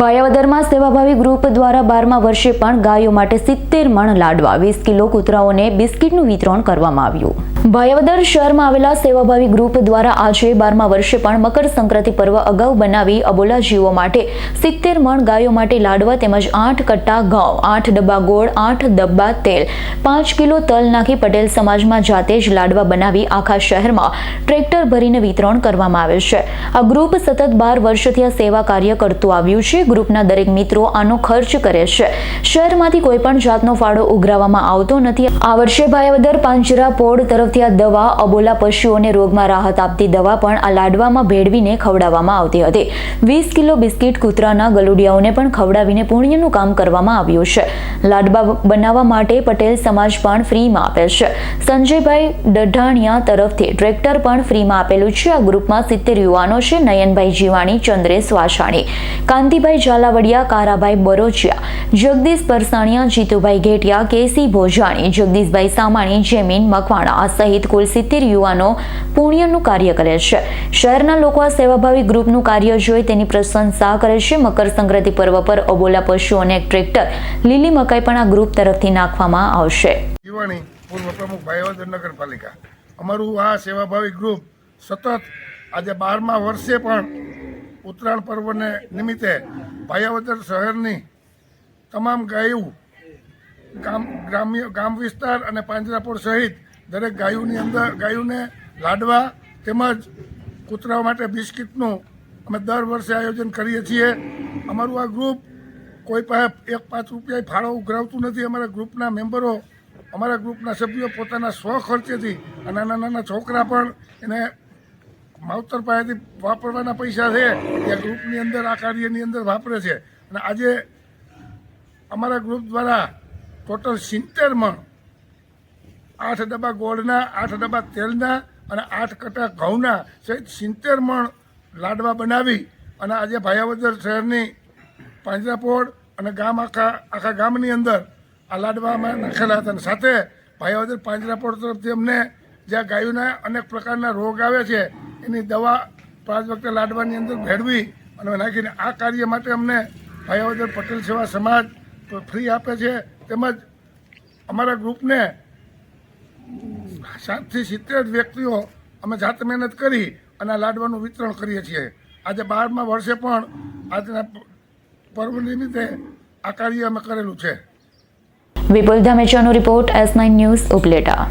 ભાયાવદરમાં સેવાભાવી ગ્રુપ દ્વારા બારમા વર્ષે પણ ગાયો માટે સિત્તેર મણ લાડવા, વીસ કિલો કૂતરાઓને બિસ્કિટનું વિતરણ કરવામાં આવ્યું. ભાયાવદર શહેરમાં આવેલા સેવાભાવી ગ્રુપ દ્વારા આજે બારમા વર્ષે પણ મકર સંક્રાંતિ પર્વ અગાઉ બનાવી અબોલા જીવો માટે સિત્તેર મણ ગાયો માટે લાડવા તેમજ આઠ કટ્ટા ઘઉં, આઠ ડબ્બા ગોળ, આઠ ડબ્બા તેલ, પાંચ કિલો તલ નાખી પટેલ સમાજમાં જાતે જ લાડવા બનાવી આખા શહેરમાં ટ્રેક્ટર ભરીને વિતરણ કરવામાં આવે છે. આ ગ્રુપ સતત બાર વર્ષથી આ સેવા કાર્ય કરતું આવ્યું છે. ગ્રુપના દરેક મિત્રો આનો ખર્ચ કરે છે. શહેરમાંથી કોઈપણ જાતનો ફાળો ઉઘરાવવામાં આવતો નથી. આ વર્ષે ભાયાવદર પાંજરા પોળ તરફથી દવા અબોલા પશુઓને રોગમાં રાહત આપતી દવા પણ આ લાડવામાં ભેળવીને ખવડાવવામાં આવતી હતી. વીસ કિલો બિસ્કિટ કૂતરાના ગલુડિયાઓને પણ ખવડાવીને પુણ્યનું કામ કરવામાં આવ્યું છે. લાડવા બનાવવા માટે પટેલ સમાજ પણ ફ્રીમાં આપે છે. સંજયભાઈ ડઢાણિયા તરફથી ટ્રેક્ટર પણ ફ્રીમાં આપેલું છે. આ ગ્રુપમાં સિત્તેર યુવાનો છે. નયનભાઈ જીવાણી, ચંદ્રેશ વાછાણી કાંતિભાઈ ઝાલાવડિયા, કારાભાઈ બરોચિયા જગદીશ પરસાણિયા, જીતુભાઈ ઘેટિયા, કેસી ભોજાણી, જગદીશભાઈ સામાણી, જેમીન મકવાણા સહિત કુલ સિત્તેર યુવાનો પુણ્યનું કાર્ય કરે છે. શહેરના લોકો આ સેવાભાવી ગ્રુપનું કાર્ય જોઈ તેની પ્રશંસા કરે છે. મકર સંક્રાંતિ પર્વ પર અબોલા પશુઓને એક ટ્રેક્ટર લીલી મકાઈ પણ આ ગ્રુપ તરફથી નાખવામાં આવશે. જીવાણી પૂર્વ પ્રમુખ ભાઈવદર નગરપાલિકા. અમારું આ સેવાભાવી ગ્રુપ સતત આજે બારમા વર્ષે પણ ઉત્તરાયણ પર્વને નિમિત્તે ભાયાવદર શહેરની તમામ ગાયું, ગામ, ગ્રામ્ય, ગામ વિસ્તાર અને પાંજરાપોળ સહિત દરેક ગાયોની અંદર, ગાયોને લાડવા તેમજ કૂતરાઓ માટે બિસ્કિટનું અમે દર વર્ષે આયોજન કરીએ છીએ. અમારું આ ગ્રુપ કોઈ પાસે એક પાંચ રૂપિયા ફાળો ઉઘરાવતું નથી. અમારા ગ્રુપના મેમ્બરો, અમારા ગ્રુપના સભ્યો પોતાના સ્વ ખર્ચેથી આ નાના નાના છોકરા પણ એને માવતર પાસેથી વાપરવાના પૈસા છે એ ગ્રુપની અંદર, આ કાર્યની અંદર વાપરે છે. અને આજે અમારા ગ્રુપ દ્વારા ટોટલ સિત્તેર મણ આઠ ડબ્બા ગોળના, આઠ ડબ્બા તેલના અને આઠ કટા ઘઉંના સહિત સિત્તેર મણ લાડવા બનાવી અને આજે ભાયાવદર શહેરની પાંજરાપોળ અને ગામ આખા આખા ગામની અંદર આ લાડવામાં નાખેલા હતા. અને સાથે ભાયાવદર પાંજરાપોળ તરફથી અમને જ્યાં ગાયોના અનેક પ્રકારના રોગ આવે છે, એની દવા પાંચ વખતે લાડવાની અંદર ભેળવી અને નાખીને આ કાર્ય માટે અમને ભાયાવદર પટેલ સેવા સમાજ ફ્રી આપે છે. તેમજ અમારા ગ્રુપને સાતથી સિત્તેર વ્યક્તિઓ અમે જાતે મહેનત કરી અને લાડવાનું વિતરણ કરીએ છીએ. આજે બારમા વર્ષે પણ આજના પર્વ નિમિત્તે આ કાર્ય અમે કરેલું છે. Vipul ધામેચાનો report S nine news Upleta.